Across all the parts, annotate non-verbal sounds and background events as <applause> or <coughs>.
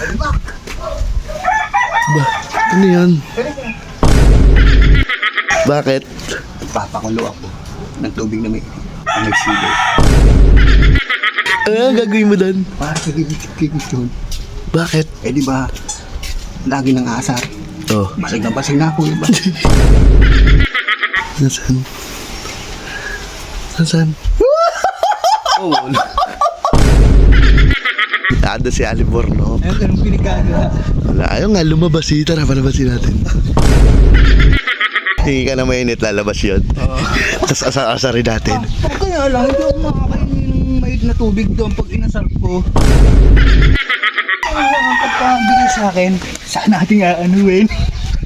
Ba, ano yan? Bakit? Papakulo ako ng tubig na may, na may silo. Ano ang gagawin mo doon? Para sa gigit yun. Bakit? Eh di ba, lagi nang aasar. Oh, Basag na basag na ako. Diba? <laughs> nasaan? Nasaan? <laughs> Oh, Ando si Aliborno. Ayun, ganun pinagkaga. Wala, ayaw nga lumabas eh. Tara, palabasin natin. <laughs> Hingi ka na mainit, lalabas yun. Oo. Tapos asar-asarin natin. Ah, kaya lang, hindi ako makakainin ng mait na tubig doon pag inasar ko. Kaya ang pagkabigay sa akin, saan natin aanuin?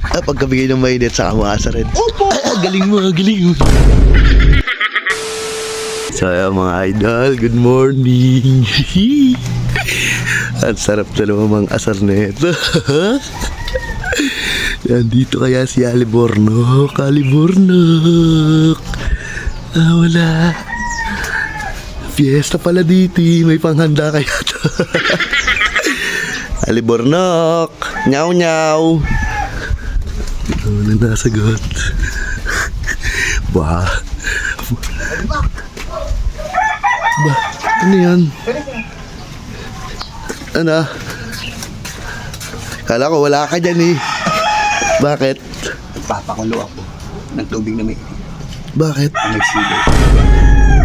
Ah, pagkabigay ng mainit, saka mo asarin. Opo! <coughs> Galing mo, galing mo. <laughs> So, ayan, mga idol, good morning. <laughs> Ang sarap na naman mga asar na ito. <laughs> Nandito kaya si Aliborno. Kaliborno. Ah, wala. Fiesta pala dito. eh. May panghanda kaya to. <laughs> Alibornok. Nyaw nyaw. Ano na nasagot? <laughs> Ba? Ba? Ano yan? Ano? Kala ko wala ka dyan eh. Bakit? Papakulo ako ng tubig na may, Bakit? may silo.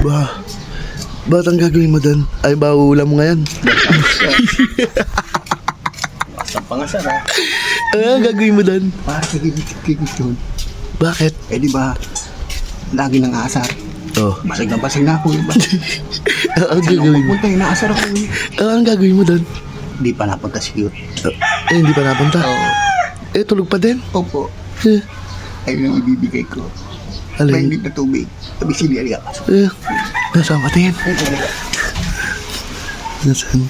Ba? Ba't ang gagawin mo doon? Ay, ba ulam mo ngayon? Sa pangasar ha. Ano ang gagawin mo doon? Para sa gigit yun. Bakit? Eh di ba, lagi nang aasar. Oh. Basag na basag na ako. Diba? <laughs> Ano ang Saan gagawin mo? pupunta? Inaasar ako. eh. Ano ang gagawin mo doon? Di pa napunta siguro. Eh, hindi pa napunta. Oo. Eh, tulog pa din. Opo. Eh, Ayun ang ibibigay ko. May alin? hindi na tubig. Sabi sili aliya. Eh, nasaan ka tingin? Nasaan?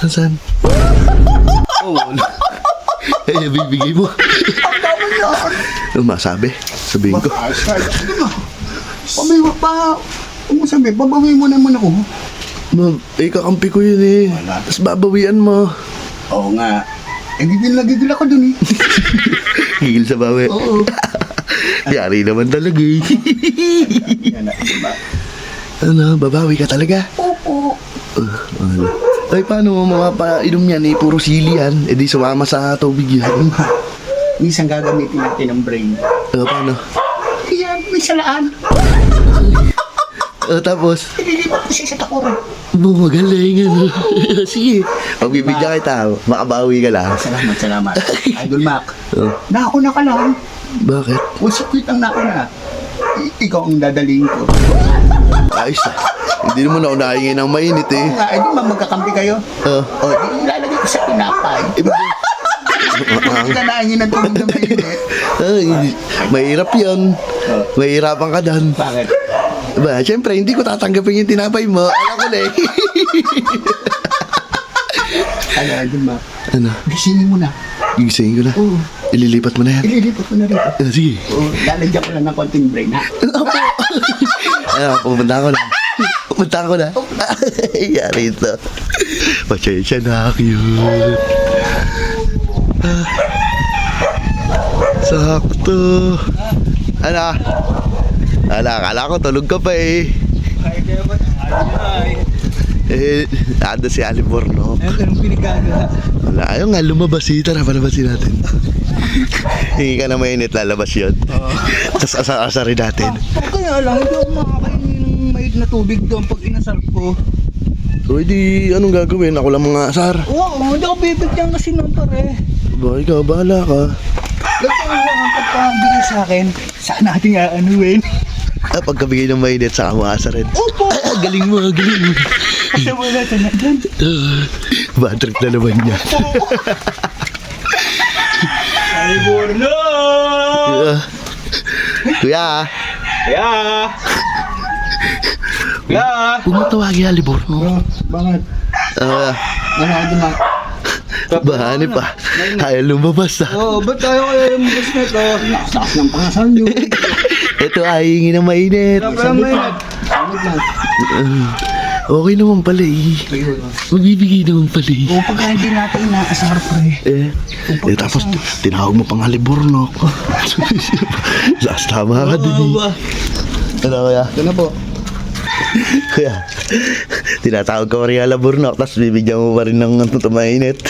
Nasaan? Oo. Eh, bibigay mo. Ang dami yan. Ano masabi? Sabihin ko. Ano ba? Pamiwa pa. Kung sabi, babawi mo naman ako. Ma'am, eh, kakampi ko yun eh. Wala. Tapos babawian mo. Oo nga. Eh, gigil na gigil ako dun eh. <laughs> Higil sa bawi. Oo. <laughs> Yari naman talaga eh. Yan na, diba? ano, babawi ka talaga? Opo. Uh, ano? Ay, paano mo mapapainom yan eh? Puro sili yan. Eh di sumama sa tubig yan. Ano? Minsan gagamitin natin ang brain. Uh, paano? Yan, may salaan. Uh, tapos, Ililipat ko siya sa takuran. bumagaling ano. <laughs> Sige, pagbibigyan kita. Makabawi ka lang. Salamat, salamat. <laughs> Idol Mac. Oh, Nauna ka lang. bakit? Kung sakit ang nauna, i- ikaw ang dadaling ko. Ayos ah. Hindi naman ako nahingin ng mainit eh. Oo nga, eh, di ba magkakampi kayo? Uh, O, di ilalagay ko sa pinapay. Hindi ka nahingin ng tubig na mainit. ay, mahirap yun. Mahirapan ka dan. Bakit? Ba, syempre, hindi ko tatanggapin yung tinapay mo. Alam ko na eh. Ano, Idol Mac? ano? Gisingin mo na. Gigisingin ko na. Oo. Ililipat mo na yan. Ililipat mo na rito. Ah, sige. Oo, lalagyan ko lang ng konting brain, ha? <laughs> Ano, pupunta ako na. Pupunta ako na. Yari ito. Pasensya na, cute. Ah. Sakto. Ano? Ala, akala ko tulog ka pa eh. Eh, ando si Aliborno. Ayun, ganun pinagkaga. Wala, ayaw nga lumabas eh. Tara, palabasin natin. Hingi ka na mainit, lalabas yun. Oo. Tapos asar-asarin natin. Ah, kaya lang, hindi ako makakainin ng mait na tubig doon pag inasar ko. So, di, anong gagawin? Ako lang mga asar. Oo, hindi ako bibigyan kasi ng pare. Ba, ikaw, bahala ka. Ganito lang ang pagkabigay sa akin, saan natin aanuin? Ah, pagkabigay ng mainit, saka mo asarin. Opo! <coughs> Ah, galing mo, galing mo. Kasi wala sa na dyan. Ah, bad trip na naman niya. <laughs> Ay, Borno! Ah, kuya, Kaya! Kaya! huwag mo tawagin Aliborno. Bakit? Ah, Ano ako din bahani pa. Ayaw lumabas ah. Oo, ba't tayo kaya yung bus na to? Lakas ng pangasal nyo. <laughs> Ito ay hingi ng mainit. Lang. Okay naman pala eh. Magbibigay naman pala eh. O pagka hindi natin inaasar pre. Eh, eh tapos tinawag mo pang halibornok. <laughs> Last tama ka din eh. Ano kaya? Na po. <laughs> Kaya, tinatawag ko rin halibornok, tapos bibigyan mo pa rin ng ano, tumainit.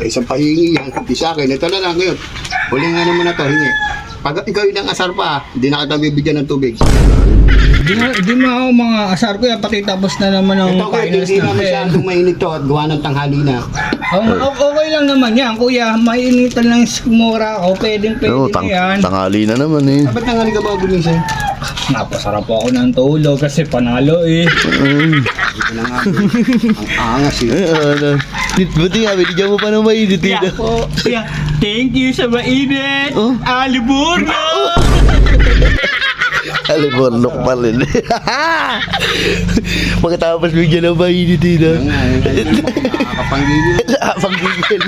Eh, isang pahingi yan. Di sa akin. Ito na lang ngayon. Huli nga naman na to, hingi. Pag ikaw yung asar pa, hindi na kita bibigyan ng tubig. Di mo, di mo ako mga asar ko yan, pati tapos na naman ang Ito kuya, finals hindi na masyadong mainit to at gawa ng tanghali na. Oh, o- okay lang naman yan, kuya. Mainitan lang mura ako. Pwedeng pwede Oo, na tang yan. tangali na naman eh. Ba't tanghali ka ba gumising? Napasarap ako ng tulog kasi panalo eh. Mm. Ito na nga. bro. Ang angas eh. Eh, ano. Buti nga, binigyan mo pa ng mainit eh. po, kuya. Thank you sa mainit. Oh. Alibur na! <laughs> Halibornok pa rin. <laughs> Pagkatapos bigyan ng mainit nakakapanggigil. Ah, Panggigil.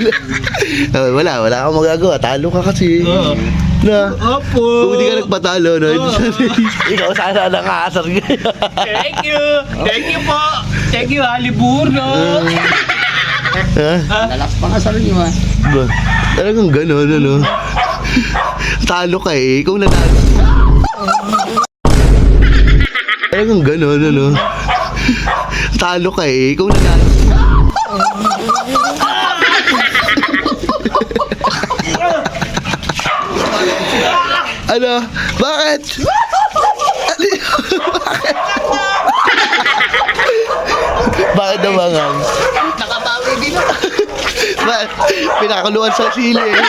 Ah, wala, wala kang magagawa. Talo ka kasi. Oo. Na. Opo. Kung hindi ka nagpatalo, no? Oo. <laughs> Ikaw sana nang-aasar ngayon. Thank you. Thank you po. Thank you, Alibur na. ha? Lalas pa nga sa rin yun ah. Ba? Talagang gano'n, ano? Talo ka eh. Ikaw nanalo. Talagang gano'n, ano? Talo ka eh. Ikaw nanalo. ano? Bakit? Ano? Bakit? Bakit naman? Nakabawi din ako. Bakit? <laughs> Pinakuluan sa sili eh.